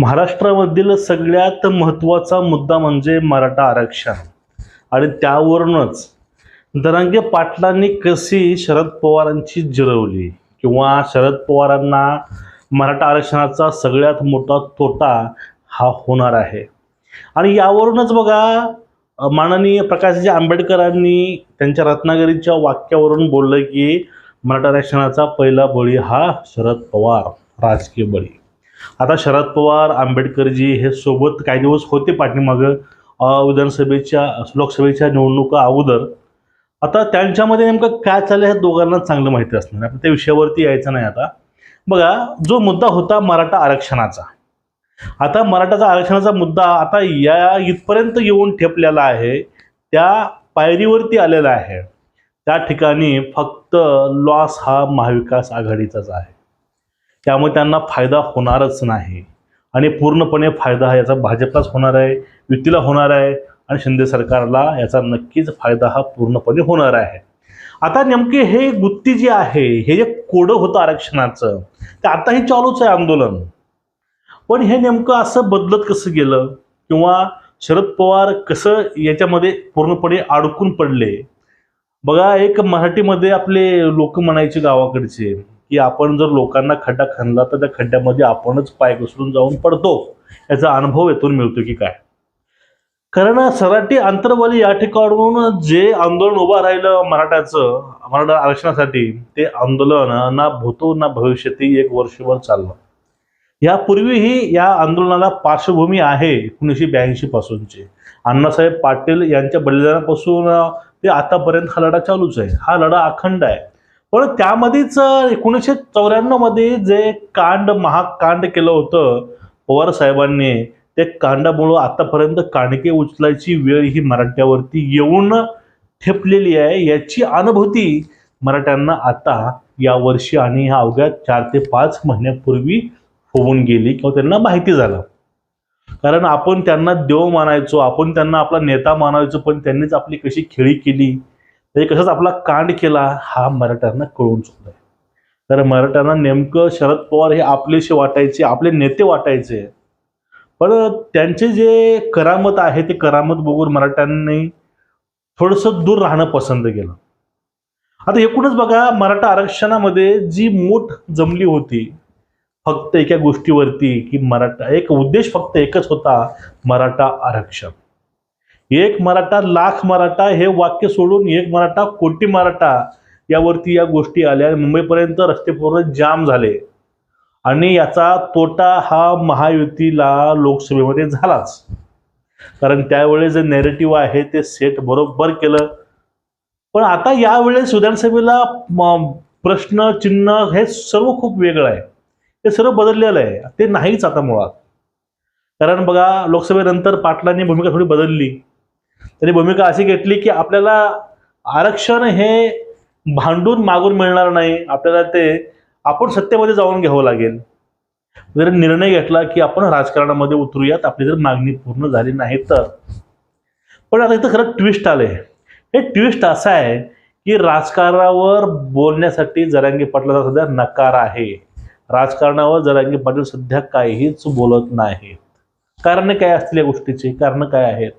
महाराष्ट्रामधील सगळ्यात महत्त्वाचा मुद्दा म्हणजे मराठा आरक्षण. आणि त्यावरूनच दरांगे पाटलांनी कशी शरद पवारांची जिरवली किंवा शरद पवारांना मराठा आरक्षणाचा सगळ्यात मोठा तोटा हा होणार आहे. आणि यावरूनच बघा माननीय प्रकाशजी आंबेडकरांनी त्यांच्या रत्नागिरीच्या वाक्यावरून बोललं की मराठा आरक्षणाचा पहिला बळी हा शरद पवार राजकीय बळी. आता शरद पवार आंबेडकरजी हे सोबत काही दिवस होते पाठीमागं विधानसभेच्या लोकसभेच्या निवडणुका अगोदर. आता त्यांच्यामध्ये नेमकं काय चाललं हे दोघांना चांगलं माहिती असणार. आपण त्या विषयावरती यायचं नाही आता. बघा जो मुद्दा होता मराठा आरक्षणाचा. आता मराठाचा आरक्षणाचा मुद्दा आता या इथपर्यंत येऊन ठेपलेला आहे. त्या पायरीवरती आलेला आहे. त्या ठिकाणी फक्त लॉस हा महाविकास आघाडीचाच आहे. त्यामुळे त्यांना फायदा होणारच नाही. आणि पूर्णपणे फायदा हा याचा भाजपलाच होणार आहे युतीला होणार आहे आणि शिंदे सरकारला याचा नक्कीच फायदा हा पूर्णपणे होणार आहे. आता नेमके हे गुत्ती जी आहे हे जे कोडं होतं आरक्षणाचं ते आताही चालूच आहे आंदोलन. पण हे नेमकं असं बदलत कसं गेलं? किंवा शरद पवार कसं याच्यामध्ये पूर्णपणे अडकून पडले? बघा एक मराठीमध्ये आपले लोक म्हणायचे गावाकडचे की आपण जर लोकांना खड्डा खणला तर त्या खड्ड्यामध्ये आपणच पाय घसरून जाऊन पडतो. याचा अनुभव येथून मिळतो की काय? कारण सराटी आंतरवाली या ठिकाणून जे आंदोलन उभं राहिलं मराठ्याचं मराठा आरक्षणासाठी ते आंदोलन ना भूतो ना भविष्यती एक वर्षभर चाललं. यापूर्वीही या आंदोलनाला पार्श्वभूमी आहे एकोणीसशे ब्याऐंशी पासूनची. अण्णासाहेब पाटील यांच्या बलिदानापासून ते आतापर्यंत हा लढा चालूच आहे. हा लढा अखंड आहे. पण त्यामध्येच एकोणीसशे चौऱ्याण्णवमध्ये जे कांड महाकांड केलं होतं पवार साहेबांनी ते कांडामुळं आतापर्यंत कांडके उचलायची वेळ ही मराठ्यावरती येऊन ठेपलेली आहे. याची अनुभूती मराठ्यांना आता या वर्षी आणि ह्या अवघ्या चार ते पाच महिन्यापूर्वी होऊन गेली किंवा त्यांना माहिती झालं. कारण आपण त्यांना देव मानायचो आपण त्यांना आपला नेता मानायचो पण त्यांनीच आपली कशी खेळी केली म्हणजे कसाच आपला कांड केला हा मराठ्यांना कळून चुकलाय. तर मराठ्यांना नेमकं शरद पवार हे आपलेसे वाटायचे आपले नेते वाटायचे. पण त्यांचे जे करामत आहे ते करामत बघून मराठ्यांनी थोडंसं दूर राहणं पसंत केलं. आता एकूणच बघा मराठा आरक्षणामध्ये जी मोठ जमली होती फक्त एका गोष्टीवरती की मराठा एक उद्देश फक्त एकच होता मराठा आरक्षण. एक मराठा लाख मराठा हे वाक्य सोडून एक मराठा कोटी मराठा यावरती या गोष्टी आल्या. आणि मुंबईपर्यंत रस्ते पूर्ण जाम झाले. आणि याचा तोटा हा महायुतीला लोकसभेमध्ये झालाच. कारण त्यावेळेस जे नेरेटिव्ह आहे ते सेट बरोबर केलं. पण आता यावेळेस विधानसभेला म, प्रश्न चिन्ह हे सर्व खूप वेगळं आहे. ते सर्व बदललेलं आहे. ते नाहीच आता मुळात. कारण बघा लोकसभेनंतर पाटलांनी भूमिका थोडी बदलली. त्यांनी भूमिका अशी घेतली की आपल्याला आरक्षण हे भांडून मागून मिळणार नाही. आपल्याला ते आपण सत्तेमध्ये जाऊन घ्यावं लागेल. जर निर्णय घेतला की आपण राजकारणामध्ये उतरूयात आपली जर मागणी पूर्ण झाली नाही तर. पण आता इथं खरं ट्विस्ट आले हे ट्विस्ट असं आहे की राजकारणावर बोलण्यासाठी जरांगी पाटलाचा सध्या नकार आहे. राजकारणावर जरांगी पाटील सध्या काहीच बोलत नाहीत. कारण काय असतील या गोष्टीची? कारण काय आहेत?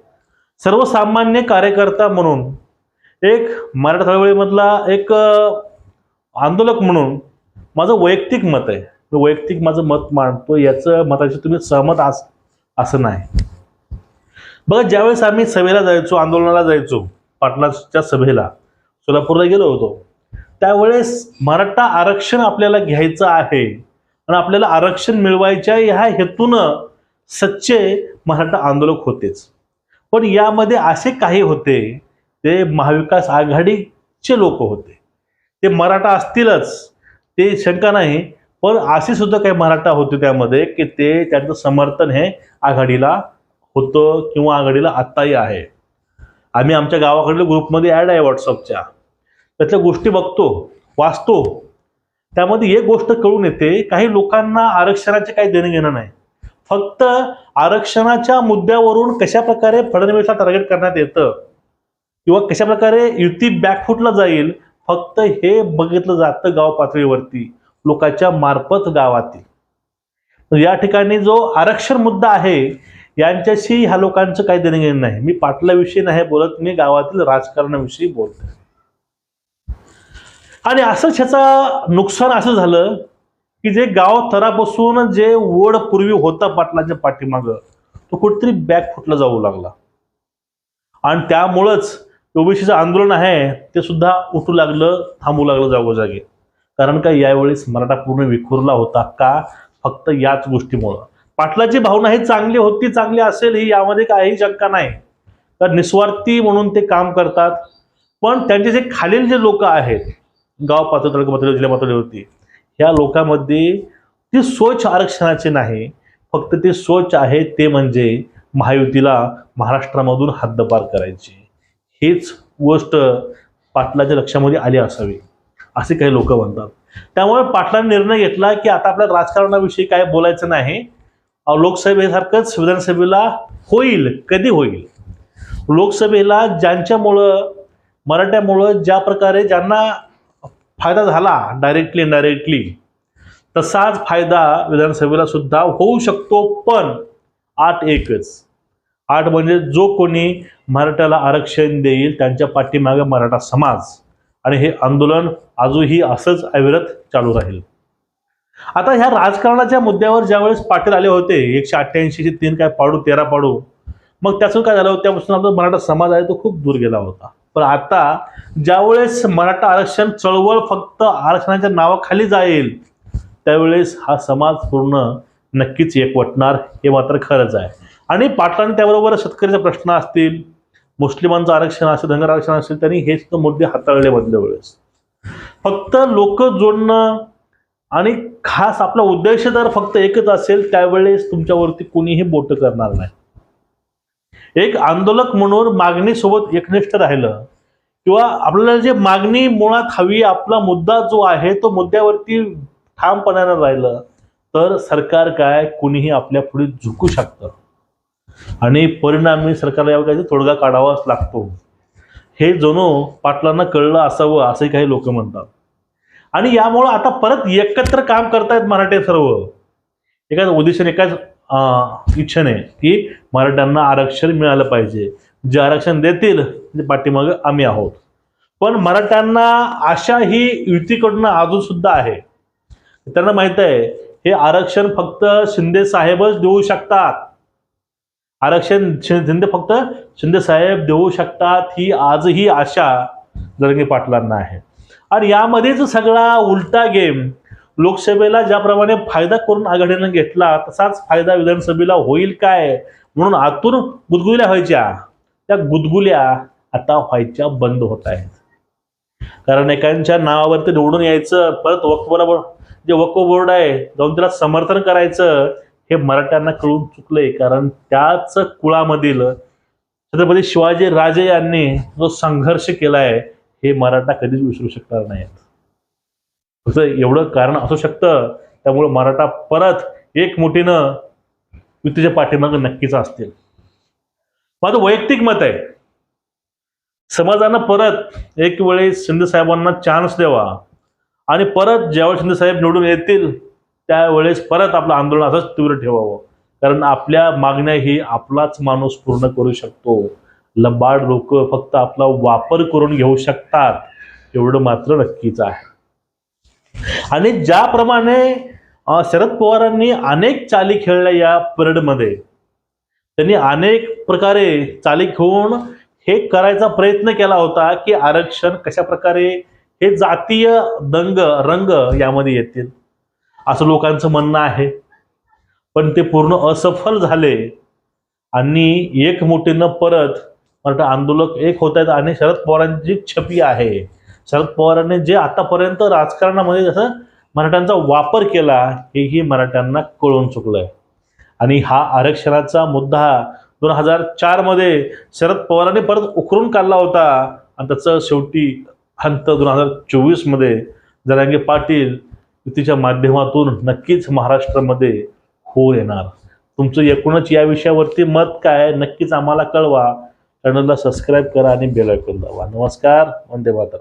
सर्वसामान्य कार्यकर्ता म्हणून एक मराठा चळवळीमधला एक आंदोलक म्हणून माझं वैयक्तिक मत आहे. मी वैयक्तिक माझं मत मांडतो याचं मताशी तुम्ही सहमत आस असं नाही. बघा ज्यावेळेस आम्ही सभेला जायचो आंदोलनाला जायचो पाटलाच्या सभेला सोलापूरला गेलो होतो त्यावेळेस मराठा आरक्षण आपल्याला घ्यायचं आहे. आणि आपल्याला आरक्षण मिळवायच्या ह्या हेतून सच्चे मराठा आंदोलक होतेच. पण यामध्ये असे काही होते ते महाविकास आघाडीचे लोक होते. ते मराठा असतीलच ते शंका नाही पण असे सुद्धा काही मराठा होते त्यामध्ये की ते त्यांचं समर्थन हे आघाडीला होतं किंवा आघाडीला आत्ताही आहे. आम्ही आमच्या गावाकडल्या ग्रुपमध्ये ॲड आहे व्हॉट्सअपच्या त्यातल्या गोष्टी बघतो वाचतो. त्यामध्ये एक गोष्ट कळून येते काही लोकांना आरक्षणाचे काही देणं घेणं नाही. फक्त आरक्षणाच्या मुद्द्यावरून कशा प्रकारे फडणवीसला टार्गेट करण्यात येतं किंवा कशा प्रकारे युती बॅकफुटला जाईल फक्त हे बघितलं जातं गाव पातळीवरती लोकांच्या मार्फत गावातील. या ठिकाणी जो आरक्षण मुद्दा आहे यांच्याशी ह्या लोकांचं काही देणं घेणं नाही. मी पाटलाविषयी नाही बोलत मी गावातील राजकारणाविषयी बोलतोय. आणि असंच ह्याचा नुकसान असं झालं की जे गाव थरापासून जे वड पूर्वी होता पाटलाच्या पाठीमागं तो कुठेतरी बॅक फुटला जाऊ लागला. आणि त्यामुळंच ओबीसीचं आंदोलन आहे ते सुद्धा उठू लागलं थांबू लागलं जागोजागी. कारण का यावेळेस मराठा पूर्ण विखुरला होता का? फक्त याच गोष्टीमुळं. पाटलाची भावना ही चांगली होती चांगली असेल ही यामध्ये काही शंका नाही. तर निस्वार्थी म्हणून ते काम करतात. पण त्यांचे जे खालील जे लोक आहेत गाव पातळी तालुका पातळी जिल्हा पातळीवरती ह्या लोकांमध्ये ती सोच आरक्षणाची नाही फक्त ते सोच आहे ते म्हणजे महायुतीला महाराष्ट्रामधून हद्दपार करायची. हीच गोष्ट पाटलाच्या लक्षामध्ये आली असावी असे काही लोक म्हणतात. त्यामुळे पाटलांनी निर्णय घेतला की आता आपल्या राजकारणाविषयी काय बोलायचं नाही लोकसभेसारखंच विधानसभेला होईल कधी होईल? लोकसभेला ज्यांच्यामुळं मराठ्यामुळं ज्या प्रकारे ज्यांना फायदा झाला डायरेक्टली इनडायरेक्टली तसाच फायदा विधानसभेला सुद्धा होऊ शकतो पण आठ एकच. आठ म्हणजे जो कोणी मराठ्याला आरक्षण देईल त्यांच्या पाठीमागे मराठा समाज. आणि हे आंदोलन आजही असंच अविरत चालू राहील. आता ह्या राजकारणाच्या मुद्द्यावर ज्यावेळेस पाटील आले होते एकशे अठ्ठ्याऐंशीचे तीन काय पाडू तेरा पाडू मग त्याचं काय झालं? होतं त्यापासून आपला मराठा समाज आहे तो खूप दूर गेला होता. पण आता ज्यावेळेस मराठा आरक्षण चळवळ फक्त आरक्षणाच्या नावाखाली जाईल त्यावेळेस हा समाज पूर्ण नक्कीच एकवटणार हे मात्र खरंच आहे. आणि पाटलांनी त्याबरोबर शेतकऱ्याचे प्रश्न असतील मुस्लिमांचं आरक्षण असेल धनगर आरक्षण असेल त्यांनी हे सुद्धा मुद्दे हाताळले मधल्या वेळेस. फक्त लोक जोडणं आणि खास आपला उद्देश जर फक्त एकच असेल त्यावेळेस तुमच्यावरती कोणीही बोट करणार नाही. एक आंदोलक म्हणून मागणीसोबत एकनिष्ठ राहिलं. किंवा आपल्याला जे मागणी मुळात हवी आपला मुद्दा जो आहे तो मुद्द्यावरती ठामपणानं राहिलं तर सरकार काय? कुणीही आपल्या पुढे झुकू शकतं. आणि परिणामी सरकारला यावर काही तोडगा काढावाच लागतो. हे जणू पाटलांना कळलं असावं असंही काही लोक म्हणतात. आणि यामुळं आता परत एकत्र काम करतायत मराठे सर्व. एकाच उद्देशाने एकाच इच्छेने की मराठ्यांना आरक्षण मिळालं पाहिजे. जे आरक्षण देतील ते पाठीमागं आम्ही आहोत. पण मराठ्यांना आशा ही युतीकडनं अजून सुद्धा आहे. त्यांना माहीत आहे हे आरक्षण फक्त शिंदे साहेबच देऊ शकतात. आरक्षण शिंदे फक्त शिंदे साहेब देऊ शकतात ही आजही आशा जरंगे पाटलांना आहे. आणि यामध्येच सगळा उलटा गेम लोकसभेला ज्याप्रमाणे फायदा करून आघाडीनं घेतला तसाच फायदा विधानसभेला होईल काय? म्हणून आतून गुदगुल्या व्हायच्या. त्या गुदगुल्या आता व्हायच्या बंद होत आहेत. कारण एकांच्या नावावरती निवडून यायचं परत वक्फला जे वक्फ बोर्ड आहे जाऊन त्याला समर्थन करायचं हे मराठ्यांना कळून चुकलंय. कारण त्याच कुळामधील छत्रपती शिवाजी राजे यांनी जो संघर्ष केलाय हे मराठा कधीच विसरू शकणार नाहीत. फक्त एवढं कारण असू शकतं. त्यामुळे मराठा परत एक मुठीनं युतीच्या पाठीमागं नक्कीच असतील. माझं वैयक्तिक मत आहे. समाजानं परत एक वेळेस शिंदे साहेबांना चान्स द्यावा. आणि परत ज्यावेळेस शिंदे साहेब निवडून येतील त्यावेळेस परत आपलं आंदोलन असंच तीव्र ठेवावं. कारण आपल्या मागण्या ही आपलाच माणूस पूर्ण करू शकतो. लबाड लोक फक्त आपला वापर करून घेऊ शकतात. एवढं मात्र नक्कीच आहे. आणि ज्याप्रमाणे शरद पवारांनी अनेक चाली खेळल्या या परेडमध्ये त्यांनी अनेक प्रकारे चाली खेळून हे करायचा प्रयत्न केला होता की आरक्षण कशा प्रकारे हे जातीय दंग रंग यामध्ये येतील असं लोकांचं म्हणणं आहे. पण ते पूर्ण असफल झाले आणि एक मुठीनं परत मराठा आंदोलक एक होत आहेत आणि शरद पवारांची छपी आहे. शरद पवारांनी जे आतापर्यंत राजकारणामध्ये जसं मराठ्यांचा वापर केला हेही मराठ्यांना कळून चुकलंय. आणि हा आरक्षणाचा मुद्दा दोन हजार चारमध्ये शरद पवारांनी परत उकरून काढला होता. आणि त्याचं शेवटी अंत दोन हजार चोवीसमध्ये जरांगे पाटील युतीच्या माध्यमातून नक्कीच महाराष्ट्रामध्ये होऊन येणार. तुमचं एकूणच या विषयावरती मत काय? नक्कीच आम्हाला कळवा. चॅनलला सबस्क्राईब करा आणि बेल ऐकून दावा नमस्कार. वंदे मातरम.